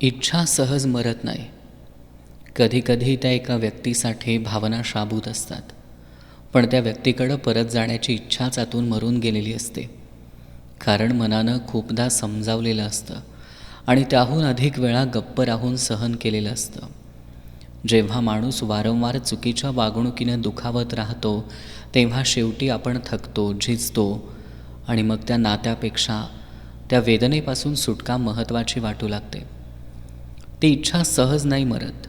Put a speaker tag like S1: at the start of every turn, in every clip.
S1: इच्छा सहज मरत नाही. कधीकधी त्या एका व्यक्तीसाठी भावना शाबूत असतात. पण त्या व्यक्तीकडं परत जाण्याची इच्छाच आतून मरून गेलेली असते. कारण मनानं खूपदा समजावलेलं असतं आणि त्याहून अधिक वेळा गप्प राहून सहन केलेलं असतं. जेव्हा माणूस वारंवार चुकीच्या वागणुकीनं दुखावत राहतो तेव्हा शेवटी आपण थकतो झिजतो आणि मग त्या नात्यापेक्षा त्या वेदनेपासून सुटका महत्त्वाची वाटू लागते. ती इच्छा सहज नाही मरत.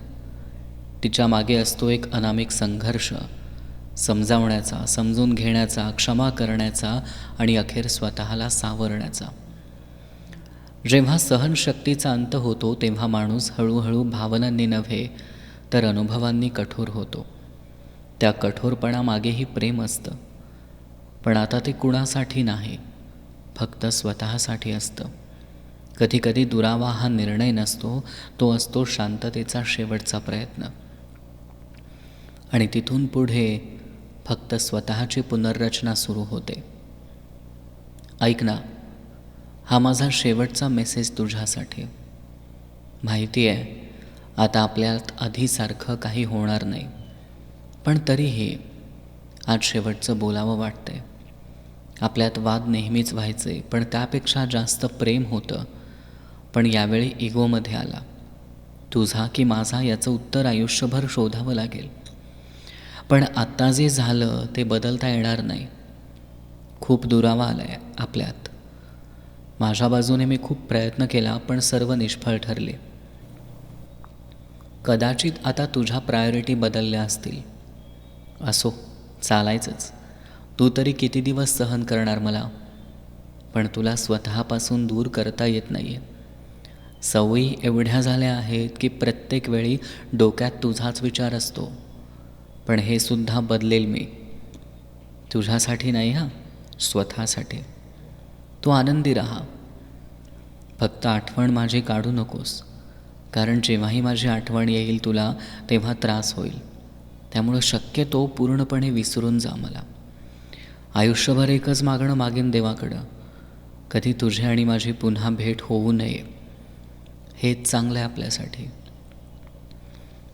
S1: तिच्यामागे असतो एक अनामिक संघर्ष समजावण्याचा समजून घेण्याचा क्षमा करण्याचा आणि अखेर स्वतःला सावरण्याचा. जेव्हा सहनशक्तीचा अंत होतो तेव्हा माणूस हळूहळू भावनांनी नव्हे तर अनुभवांनी कठोर होतो. त्या कठोरपणामागेही प्रेम असतं. पण आता ते कुणासाठी नाही फक्त स्वतःसाठी असतं. कधीकधी दुरावा हा निर्णय नसतो तो असतो शांततेचा शेवटचा प्रयत्न. आणि तिथून पुढे फक्त स्वतःची पुनर्रचना सुरू होते. ऐक ना हा माझा शेवटचा मेसेज तुझ्यासाठी. माहिती आहे आता आपल्यात आधीसारखं काही होणार नाही. पण तरीही आज शेवटचं बोलावं वाटतंय. आपल्यात वाद नेहमीच व्हायचे पण त्यापेक्षा जास्त प्रेम होतं. पण यावेळी इगोमध्ये आला. तुझा की माझा याचं उत्तर आयुष्यभर शोधावं लागेल. पण आत्ता जे झालं ते बदलता येणार नाही. खूप दुरावा आला आहे आपल्यात. माझ्या बाजूने मी खूप प्रयत्न केला पण सर्व निष्फळ ठरले. कदाचित आता तुझ्या प्रायोरिटी बदलल्या असतील. असो चालायचंच. तू तरी किती दिवस सहन करणार मला? पण तुला स्वतःपासून दूर करता येत नाही आहे सवयी एवढ्या झाल्या आहेत की प्रत्येक वेळी डोक्यात तुझाच विचार असतो. पण हे सुद्धा बदलेल मी. तुझ्यासाठी नाही हां स्वतःसाठी. तू आनंदी राहा. फक्त आठवण माझी काढू नकोस. कारण जेव्हाही माझी आठवण येईल तुला तेव्हा त्रास होईल. त्यामुळं शक्यतो पूर्णपणे विसरून जा मला. आयुष्यभर एकच मागणं मागेन देवाकडं. कधी तुझी आणि माझी पुन्हा भेट होऊ नये. हेच चांगलं आहे आपल्यासाठी.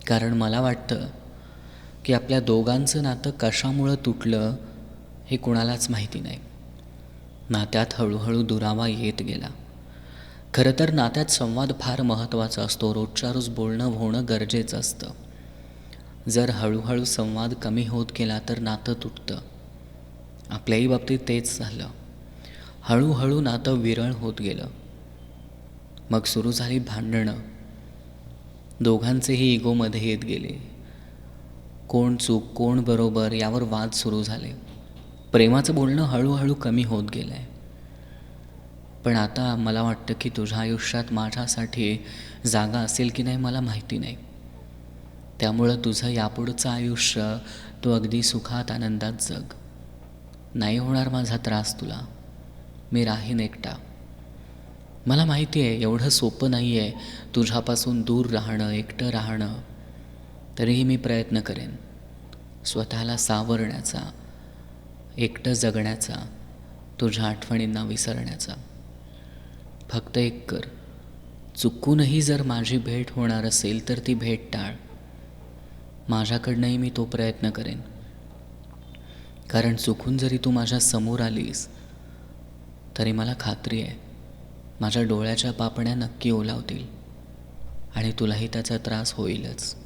S1: कारण मला वाटतं की आपल्या दोघांचं नातं कशामुळं तुटलं हे कुणालाच माहिती नाही. नात्यात हळूहळू दुरावा येत गेला. खरं तर नात्यात संवाद फार महत्त्वाचा असतो. रोजच्या रोज बोलणं होणं गरजेचं असतं. जर हळूहळू संवाद कमी होत गेला तर नातं तुटतं. आपल्याही बाबतीत तेच झालं. हळूहळू नातं विरळ होत गेलं. मग सुरू झाली भांडणं. दोघांचेही इगोमध्ये येत गेले. कोण चूक कोण बरोबर यावर वाद सुरू झाले. प्रेमाचं बोलणं हळूहळू कमी होत गेलं आहे पण आता मला वाटतं की तुझ्या आयुष्यात माझ्यासाठी जागा असेल की नाही मला माहिती नाही. त्यामुळं तुझं यापुढचं आयुष्य तू अगदी सुखात आनंदात जग. नाही होणार माझा त्रास तुला. मी राहीन एकटा. मला माहिती आहे एवढं सोपं नाही आहे तुझ्यापासून दूर राहणं एकटं राहणं. तरीही मी प्रयत्न करेन. स्वतःला सावरण्याचा एकटं जगण्याचा तुझ्या आठवणींना विसरण्याचा. फक्त एक कर. चुकूनही जर माझी भेट होणार असेल तर ती भेट टाळ. माझ्याकडनंही मी तो प्रयत्न करेन. कारण चुकून जरी तू माझ्यासमोर आलीस तरी मला खात्री आहे. माझ्या डोळ्याच्या पापण्या नक्की ओलावतील आणि तुलाही त्याचा त्रास होईलच.